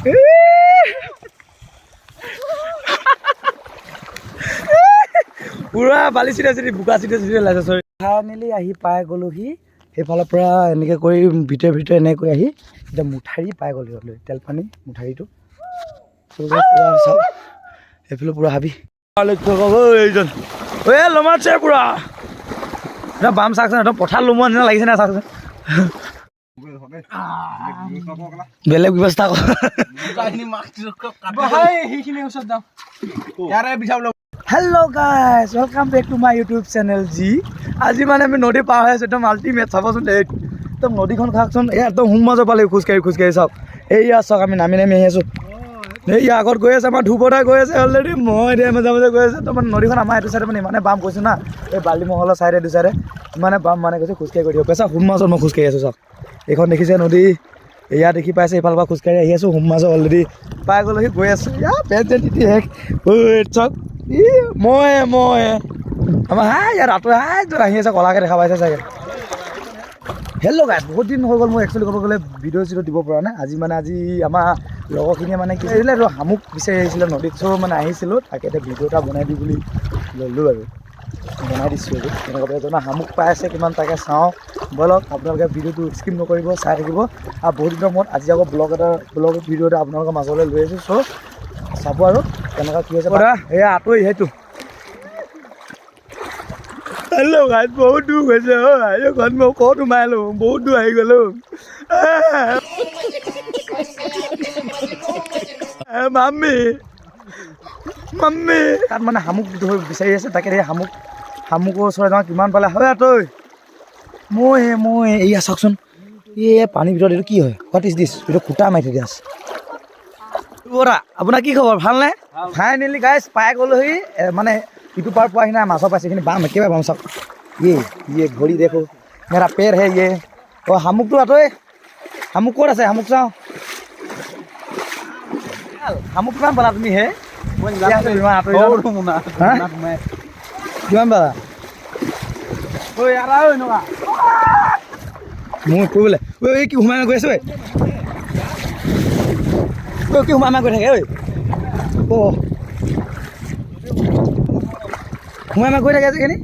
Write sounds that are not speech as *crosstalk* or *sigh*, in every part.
*laughs* পুৰা বালি চিটা চিটি বোকা চিটা চিটি ওলাইছে চৰি ফাইনেলি আহি পাই গ'লোহি। সেইফালৰ পৰা এনেকৈ কৰি ভিতৰে ভিতৰে এনেকৈ আহি এতিয়া মুঠাৰি পাই গ'লো লৈ তেল পানী মুঠাৰিটো। পুৰা চাওক সেইফালে পুৰা হাবি। এইজন। ঐ লমাছে পুৰা। এতিয়া বাম চাওকচোন একদম পথাৰ লোমোৱা নিচিনা লাগিছে নাই চাওকচোন বেলেগ ব্যৱস্থা hello' guys welcome back to my YouTube channel জি আজি মানে আমি নদী পাৰ হৈ আছোঁ একদম আল্টিমেট চাবচোন একদম নদীখন চাওকচোন এয়া একদম সোম মাজৰ পালে খোজকাঢ়ি খোজকাঢ়ি চাওক। এইয়া চাওক আমি নামি নামি আহি আছোঁ। এইয়া আগত গৈ আছে আমাৰ ধুবদাই গৈ আছে অলৰেডি মই এতিয়া মাজে মাজে গৈ আছে। তো মানে নদীখন আমাৰ এইটো চাইডে মানে ইমানে বাম কৈছোঁ না এই বাল্টি মহলৰ চাইডে এইটো চাইডে ইমানে বাম মানে কৈছোঁ খোজকাঢ়ি গৈ দিব পেছা সোম মাজত মই খোজকাঢ়ি আছোঁ চাওক। এইখন দেখিছে নদী এয়া দেখি পাইছে, এইফালৰ পৰা খোজকাঢ়ি আহি আছোঁ, সোম মাজত অলৰেডি পাই গ'লোহি, গৈ আছোঁ। ইয়া চেন তিতি শেষ ঐ ই মই মই আমাৰ, হাই ইয়াত আঁতৰি, হাই, য'ত আহি আছে, কলাকৈ দেখা পাইছে চাগে। হেল্ল' গাইজ বহুত দিন হৈ গ'ল, মই একচুৱেলি ক'ব গ'লে ভিডিঅ' চিডিঅ' দিব পৰা নাই। আজি মানে আজি আমাৰ লগৰখিনিয়ে মানে কি এইটো শামুক বিচাৰি আহিছিলে নদীত। চ' মানে আহিছিলোঁ, তাকে এতিয়া ভিডিঅ' এটা বনাই দিওঁ বুলি ল'লোঁ আৰু। বনাই দিছোঁ আৰু তেনেকুৱাকৈ এজনে শামুক পাই আছে কিমান তাকে চাওঁ। ব'লক আপোনালোকে ভিডিঅ'টো স্কিপ নকৰিব চাই থাকিব। আৰু বহুত দিনৰ মূৰত আজি আকৌ ব্লগ এটা ব্লগ ভিডিঅ' এটা আপোনালোকৰ মাজলৈ লৈ আহিছোঁ। চ' চাব আৰু কেনেকুৱা কি হৈছে। এয়া আঁতৰি সেইটো। হেল্ল' গাইজ বহুত দূৰ গৈছে অ' এইখন মই ক'ত সোমাই লওঁ বহুত দূৰ আহি গ'লো। Mummy mummy. তাত মানে শামুক বিচাৰি আছে তাকে সেই শামুক শামুকৰ ওচৰত যাওঁ কিমান পালে? হয় তই। মই মই এয়া চাওকচোন এই পানীৰ ভিতৰত এইটো কি হয়? হোৱাট ইজ দিছ এইটো খুটা মাৰি থৈ দিয়া আছে। বৰা আপোনাৰ কি খবৰ? ভালনে? ফাইনেলি গাইজ পাই গ'লোহি। এ, মানে ইটো পাৰ পোৱাহি নাই মাছৰ পাইছে এইখিনি বাম একেবাৰে বাম চাওক। ইয়ে ইয়ে ভৰি দেখো। মেৰা পেৰ হে ইয়ে। অ' শামুকটো আঁতৰি শামুক ক'ত আছে? শামুক চাওঁ। শামুক কিমান পালা তুমি হে? কিমান পালা মোৰ কৰিবলৈ ঐ ঐ, কি সোমাই গৈ আছে ঐ? ঐ কি সোমাই সোমাই গৈ থাকে ঐ? অ' সোমাই সোমাই গৈ থাকে আজিকালি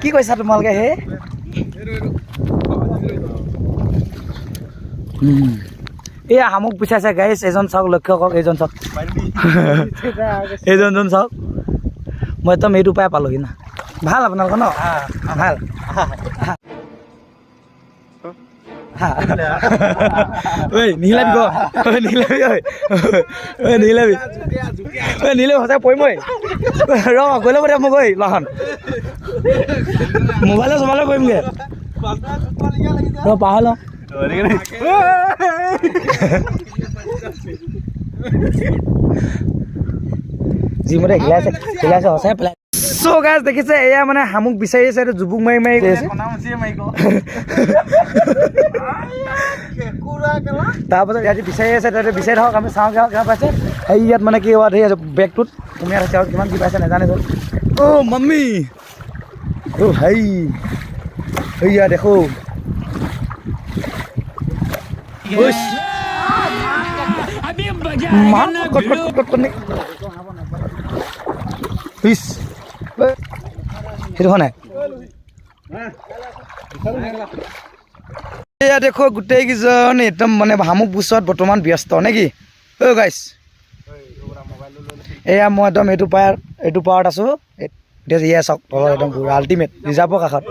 কি কৈছা তোমালোকে হে? এয়া শামুক বিচাৰিছে গাইছ এজন চাওক লক্ষ্য কৰক এইজন চাওক। এইজনজন চাওক। মই একদম এইটো পাই পালোহি না। ভালো আপোনালোকৰ ন? ভালো। ঐ নিহিলাবি ক। ঐ নিহিলাবি ঐ। ঐ নিহিলাবি। ঐ নিহিলাবি সঁচাই পৰিম ঐ ৰ গৈ ল'ব দে মোক ঐ লহন। মোবাইলে চোবাইলে কৰিমগৈ। ৰ পাহৰ লওঁ যিমতে হিলাইছে হিলাইছে সঁচাই পেলাই চ' গাছ দেখিছে এয়া মানে শামুক বিচাৰি আছে এইটো জুবুক মাৰি মাৰি গৈ আছে। তাৰপাছত ইয়াত বিচাৰি আছে তাতে বিচাৰি থাকক আমি চাওঁ কিমান কিমান পাইছে। সেই ইয়াত মানে কি হোৱা ধৰি আছে বেগটোত। সুমিয়াই আছে আৰু কিমান কি পাইছে নাজানিছো অ' মাম্মী। অ' হাই। এইয়া দেখো। উইচ। মা, কট, কট, নে? ঐ, নাই এয়া দেখো গোটেইকেইজন একদম মানে শামুক বুচত বৰ্তমান ব্যস্ত নে কি? অ' গাইছ এয়া মই একদম এইটো পাৰ এইটো পাৰত আছোঁ। এতিয়া এয়া চাওক তলত একদম আল্টিমেট ৰিজাৰ্ভৰ কাষত।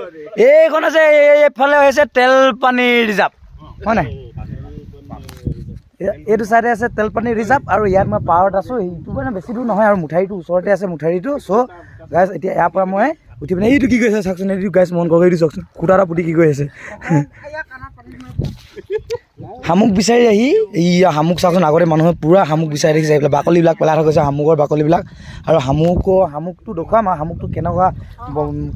এইখন আছে এই- এইফালে হৈছে তেল পানী ৰিজাৰ্ভ হয় নাই? এইটো চাইডে আছে তেলপানী ৰিজাৰ্ভ আৰু ইয়াত মই পাৰত আছোঁ। এইটো মানে বেছি দূৰ নহয় আৰু মুঠাৰিটো, ওচৰতে আছে মুঠাৰিটো। চ' গাইজ এতিয়া ইয়াৰ পৰা মই উঠি পিনে এইটো কি কৰিছে চাওকচোন, এইটো গাইজ মন কৰক এইটো চাওকচোন। খুটা এটা পুতি কি কৰি আছে? শামুক বিচাৰি আহি, এই শামুক চাওকচোন, আগতে মানুহে পূৰা শামুক বিচাৰি দেখিছে এইবিলাক বাকলিবিলাক পেলাই থৈ গৈছে, শামুকৰ বাকলিবিলাক। আৰু শামুকৰ শামুকটো দেখুৱাম আৰু শামুকটো কেনেকুৱা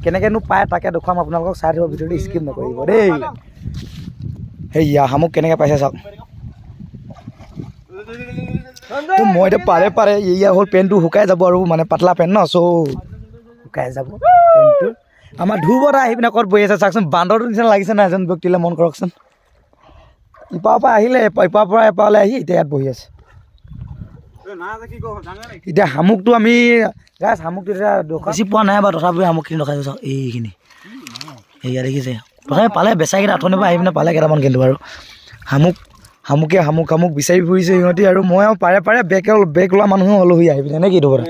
কেনেকৈনো পায় তাকে দেখুৱাম, আপোনালোকক চাই থাকিব, ভিডিঅ'টো স্কিপ নকৰিব দেই। সেয়া শামুক কেনেকৈ পাইছে চাওক। তো মই এতিয়া পাৰে পাৰে এয়া হ'ল পেণ্টটো শুকাই যাব আৰু মানে পাতলা পেণ্ট ন চ' শুকাই যাব পেণ্টটো। আমাৰ ধ্ৰুৱতা আহি পিনে ক'ত বহি আছে চাওকচোন বান্দৰটোৰ নিচিনা লাগিছে নাই এজন ব্যক্তিলৈ মন কৰকচোন। ইপাৰৰ পৰা আহিলে ইপাৰৰ পৰা এপাৰলৈ আহি এতিয়া ইয়াত বহি আছে। এতিয়া শামুকটো আমি গাছ শামুকটো এতিয়া বেছি পোৱা নাই বাৰু তথাপিও শামুকখিনি ৰখাইছোঁ চাওক এইখিনি। এয়া দেখিছে। তথাপি পালে বেচাকেইটা আঁঠনিৰ পৰা আহি পিনে পালে কেইটামান কিন্তু বাৰু। শামুক শামুকে শামুক শামুক বিচাৰি ফুৰিছে সিহঁতি আৰু মই আৰু পাৰে পাৰে বেগ বেগ লোৱা মানুহো হ'লোহি আহি পিনে নে কি ধুবৰা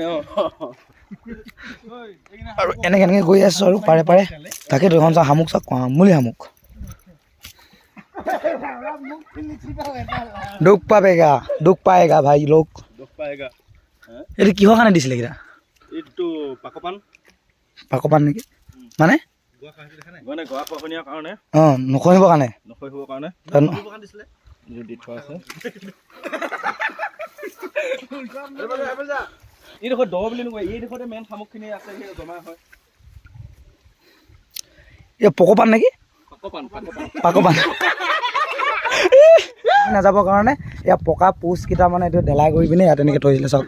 আৰু এনেকৈ এনেকৈ গৈ আছোঁ আৰু পাৰে পাৰে। তাকেতো এখন চাওঁ শামুক চাওক আমুলি শামুক দুখ পাবেগা দুখ পায়েগা ভাই লোক। এইটো কিহৰ কাৰণে দিছিলে এইটো পাকপান। নেকি? মানে? অঁ নকৰিবৰ কাৰণে। নখহিবৰ কাৰণে। এইটো দি থোৱা আছে এইডোখৰ দ বুলি নকয় এইডোখৰতে মেইন শামুকখিনি আছে সেই জমা হয়। এই পকপান নেকি? পাকপান নাযাবৰ কাৰণে ইয়াৰ পকা পোষ্টকেইটা মানে এইটো ডেলাই কৰি পিনে ইয়াত এনেকৈ থৈ দিলে চাওক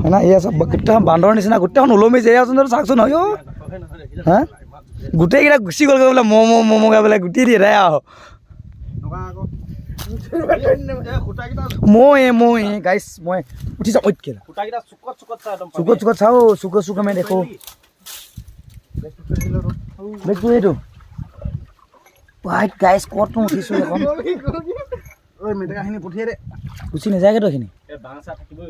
হয় না এয়া চাওক গোটেইখন বান্দৰৰ নিচিনা গোটেইখন ওলমি আচোন চাওকচোন হয় অ' হা? গোটেইকেইটা গুচি গ'লগৈ বোলে ম'ম' ম'ম' ম'ম'কৈ বোলে গুটি দিয়ে দে আৰু মই মই গাইছ মই উঠি যাওঁ ঐত কেলা। সূতাকেইটা চুকত চুকত চাই একদম চুকত চুকত চাওঁ চুকত চুক আমি দেখোঁ। বেগটো এইটো। ভাইট গাইছ ক'তনো উঠিছোঁ এখন ঐ মেটেকাখিনি পঠিয়াই দে। গুচি নাযায়গৈতো এইখিনি এই বাঁহ চাহ থাকিবই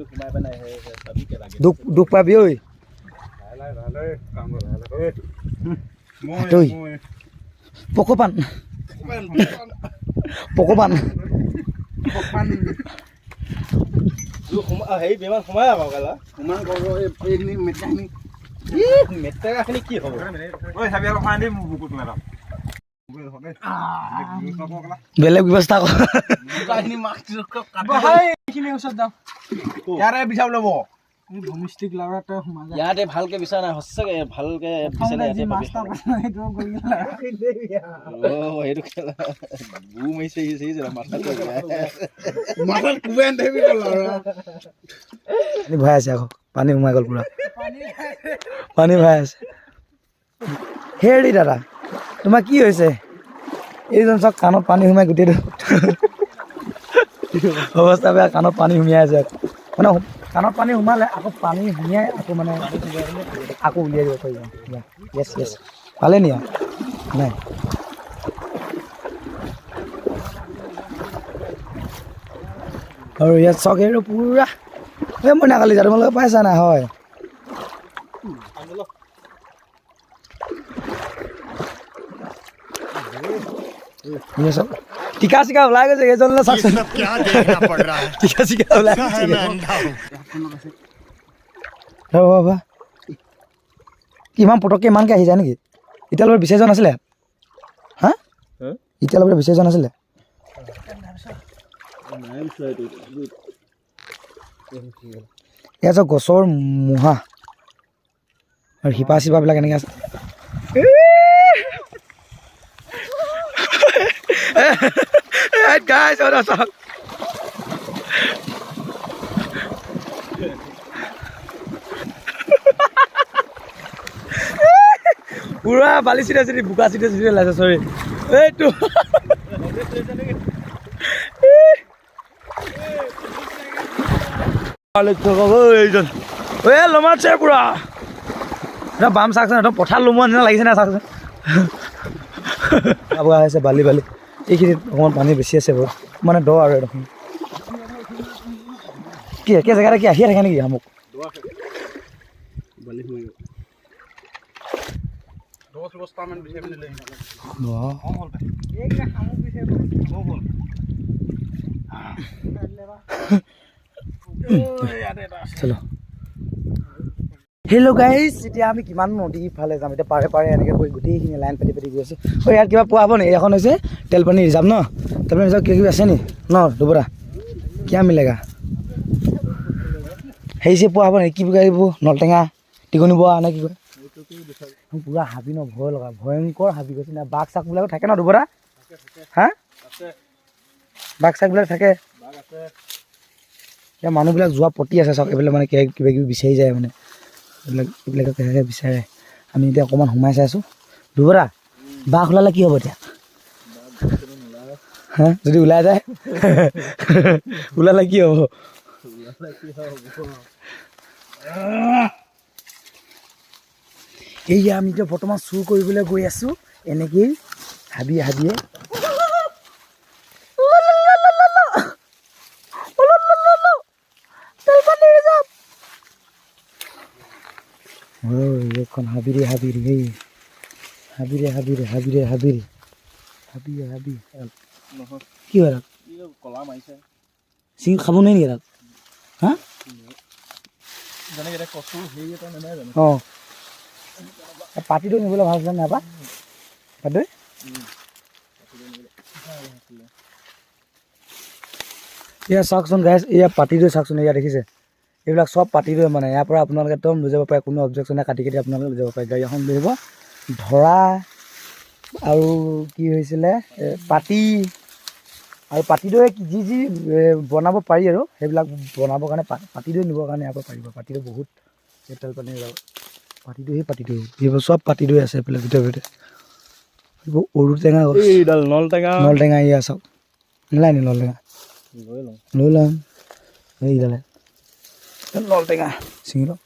হাতৈ। পকোপান পকোপান বেলেগ ব্যৱস্থা কৰ্ব ল'ব। বিচাৰ ল'ব ইয়াতে ভালকে বিচাৰ নাই সঁচাকে ভালকে বিচাৰে ইয়াতে অ' সেইটো খেলা। গু মাৰিছে সি চিৰিছে মাথাটো মাথাত কোবাই নাথাকিবি পানী ভৰাই আছে আকৌ পানী সোমাই গ'ল পূৰা। পানী ভৰাই আছে। হেৰি দাদা তোমাৰ কি হৈছে? এইজন চাওক কাণত পানী সোমাই গোটেইটো অৱস্থা বেয়া কাণত পানী সুমিয়াই আছে। মানে karena pani umal ya aku pani hanya aku mana aku dia juga kau ya yes yes kalian ya nah Oh ya sokir itu ya, pura. Ya mau nakal jadi malah apa sana hoy. Ini ya, sok. टीका सिका लागे छ hazel न सक्छ क्या देख्न पड्रा टीका सिका लागे छ हे बाबा किमान पटक के मान के आही जाने कि इटा लबर विशेषण आसिले ह ह इटा लबर विशेषण आसिले এয়া গছৰ মুহা আৰু শিপা চিপাবিলাক এনেকৈ আছে Guys, hold on, stop. পুৰা বালি চিটা চিটি বোকা চিটা চিটি ওলাইছে চৰি এইটো এইজন এই লমাইছে পুৰা। এতিয়া বাম চাওকচোন একদম পথাৰ লোমোৱা নিচিনা লাগিছে বগা হৈছে বালি বালি। এইখিনিত অকণমান পানী বেছি আছে বাৰু। মানে দ আৰু এডোখৰ। কি একে জেগাতে কি আহিয়ে থাকে নেকি লৈ চলো। হেল্ল' গাইজ এতিয়া আমি কিমান নদী ফালে যাম? এতিয়া পাৰে পাৰে এনেকৈ কৰি গোটেইখিনি লাইন পাতি পাতি গৈ আছোঁ। ঐ ইয়াত কিবা পোৱা হ'ব নেকি এখন হৈছে তেলপানী ৰিজাৰ্ভ ন? তেলপানী ৰিজাৰ্ভ কিবা কিবি আছে নি? ন, দুবৰা। কিয়া মিলেগা? হেৰি চেৰি পোৱা হ'ব নেকি কি বুলি কয় এইবোৰ? নলটেঙা, টিকনি বোৱা নে কি কয়? পূৰা হাবি ন, ভয় লগা, ভয়ংকৰ হাবি গৈছে না। বাঘ চাঘবিলাকো থাকে ন, দুবৰা? হা? বাঘ চাঘবিলাক থাকে? এতিয়া মানুহবিলাক যোৱা প্ৰতি আছে চাওক এইবিলাক মানে কিবা কিবা কিবি বিচাৰি যায় মানে। এইবিলাক এইবিলাকে বিচাৰে? আমি এতিয়া অকণমান সোমাই চাইছোঁ। দুবৰা, বাঘ ওলালে কি হ'ব এতিয়া? হা? যদি ওলাই যায়? *laughs* ওলালে কি হ'ব? এইয়া আমি এতিয়া বৰ্তমান চুৰ কৰিবলৈ গৈ আছোঁ। এনেকেই হাবিয়ে হাবিয়ে। এইখন হাবিৰে হাবিৰে এই হাবিৰে হাবিৰে হাবিৰে হাবিৰে হাবিয়ে হাবি কি হয় তাত ই কলা খাব নোৱাৰি নেকি হা জানো অঁ পাতিটো নিবলৈ ভালো আছিলে নাপা পাতি এয়া চাওকচোন গাইজ এয়া পাতিটো চাওকচোন এয়া দেখিছে এইবিলাক চব পাতিটোৱে মানে। ইয়াৰ পৰা আপোনালোকে একদম লৈ যাব পাৰে কোনো অবজেকশ্যনে কাটি কাটি আপোনালোকে লৈ যাব পাৰে। গাড়ী এখন লৈ আহিব ধৰা আৰু কি হৈছিলে পাতি। আৰু পাতিদৈ যি যি বনাব পাৰি আৰু সেইবিলাক বনাবৰ কাৰণে পাতিদৈ নিবৰ কাৰণে ইয়াৰ পৰা পাৰিব। পাতিদৈ বহুত তেল পানী ওলাব পাতিদৈ এইবোৰ চব পাতিদৈ আছে এইফালে ভিতৰে ভিতৰে। এইবোৰ অৰু টেঙা এইডাল নল টেঙা। নল টেঙা এয়া চাওক। নেলাই নি নল টেঙা? লৈ লওঁ। লৈ ল'ম এইডালে। নল টেঙা। ছিঙি লওঁ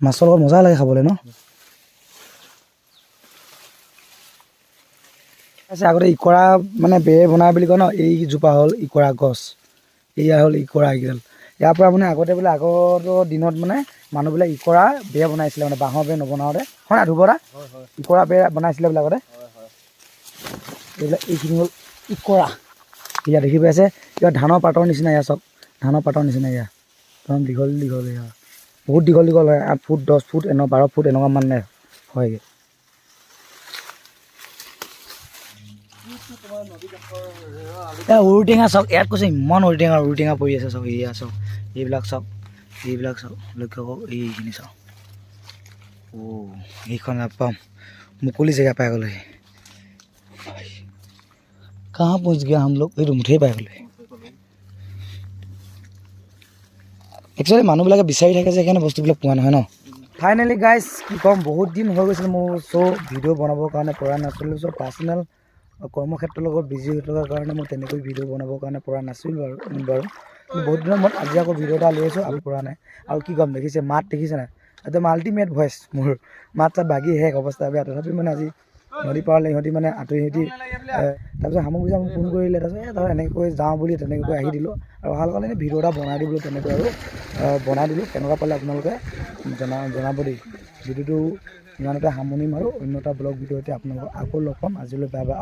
মাছৰ লগত মজা লাগে খাবলৈ ন? আছে আগতে ইকৰা মানে বেৰ বনাই বুলি কয় ন? এইজোপা হ'ল ইকৰা গছ। এয়া হ'ল ইকৰা এইকেইডাল ইয়াৰ পৰা মানে আগতে বোলে আগৰ দিনত মানে মানুহবিলাক ইকৰা বেৰ বনাইছিলে মানে বাঁহৰ বেৰ নবনাওঁতে। হয় নাই ধুবৰা ইকৰা বেৰ বনাইছিলে বোলে আগতে। এইবিলাক এইখিনি হ'ল ইকৰা। এয়া দেখি পাইছে ইয়াত ধানৰ পাতৰ নিচিনা এয়া চব। ধানৰ পাতৰ নিচিনা এয়া একদম দীঘল দীঘল এয়া। বহুত দীঘল দীঘল হয়। আঠ ফুট দহ ফুট এনে বাৰ ফুট এনেকুৱা মানে হয়গৈ। উৰুটেঙা চাওক। ইয়াত কৈছে ইমান উৰুটেঙা উৰুটেঙা পৰি আছে চাওক। এয়া চাওক। এইবিলাক চাওক। এইবিলাক চাওক। লক্ষ্য কৰক। এইখিনি চাওক। ও এইখন নাপাম মুকলি জেগা পাই গ'লে কাহ পুঁচ গিয়া হামলোক এইটো মুঠেই পাই গ'লে একচুৱেলি মানুহবিলাকে বিচাৰি থাকে যে সেইকাৰণে বস্তুবিলাক পোৱা নহয় ন? ফাইনেলি গাইজ কি ক'ম? বহুত দিন হৈ গৈছিল মোৰ শ্ব' ভিডিঅ' বনাবৰ কাৰণে পৰা নাছিলোঁ। চ' পাৰ্চনেল কৰ্মক্ষেত্ৰৰ লগত বিজি হৈ থকাৰ কাৰণে মই তেনেকৈ ভিডিঅ' বনাবৰ কাৰণে পৰা নাছিলোঁ বাৰু বাৰু। কিন্তু বহুত দিনৰ মূৰত আজি আকৌ ভিডিঅ' এটা লৈ আছোঁ আৰু পৰা নাই। আৰু কি ক'ম দেখিছে মাত দেখিছে নাই? একদম আল্টিমেট ভইচ মোৰ। মাত চাত বাগি শেষ অৱস্থা বেয়া। তথাপি মানে আজি নদী পাৰলৈ ইহঁতি মানে আঁতৰি সিহঁতি তাৰপিছত সামগ্ৰী মোক ফোন কৰিলে, তাৰপিছত এই ধৰ এনেকৈ যাওঁ বুলি তেনেকৈ আহি দিলোঁ আৰু অহাৰ লগে ভিডিঅ' এটা বনাই দিবলৈ তেনেকৈ আৰু বনাই দিলোঁ। কেনেকুৱা পালে আপোনালোকে জনা, জনাব দেই। ভিডিঅ'টো ইমানতে সামৰণি মাৰোঁ। অন্য এটা ব্লগ ভিডিঅ'তে আপোনালোকক আকৌ লগ পাম। আজিলৈ বাই বাই।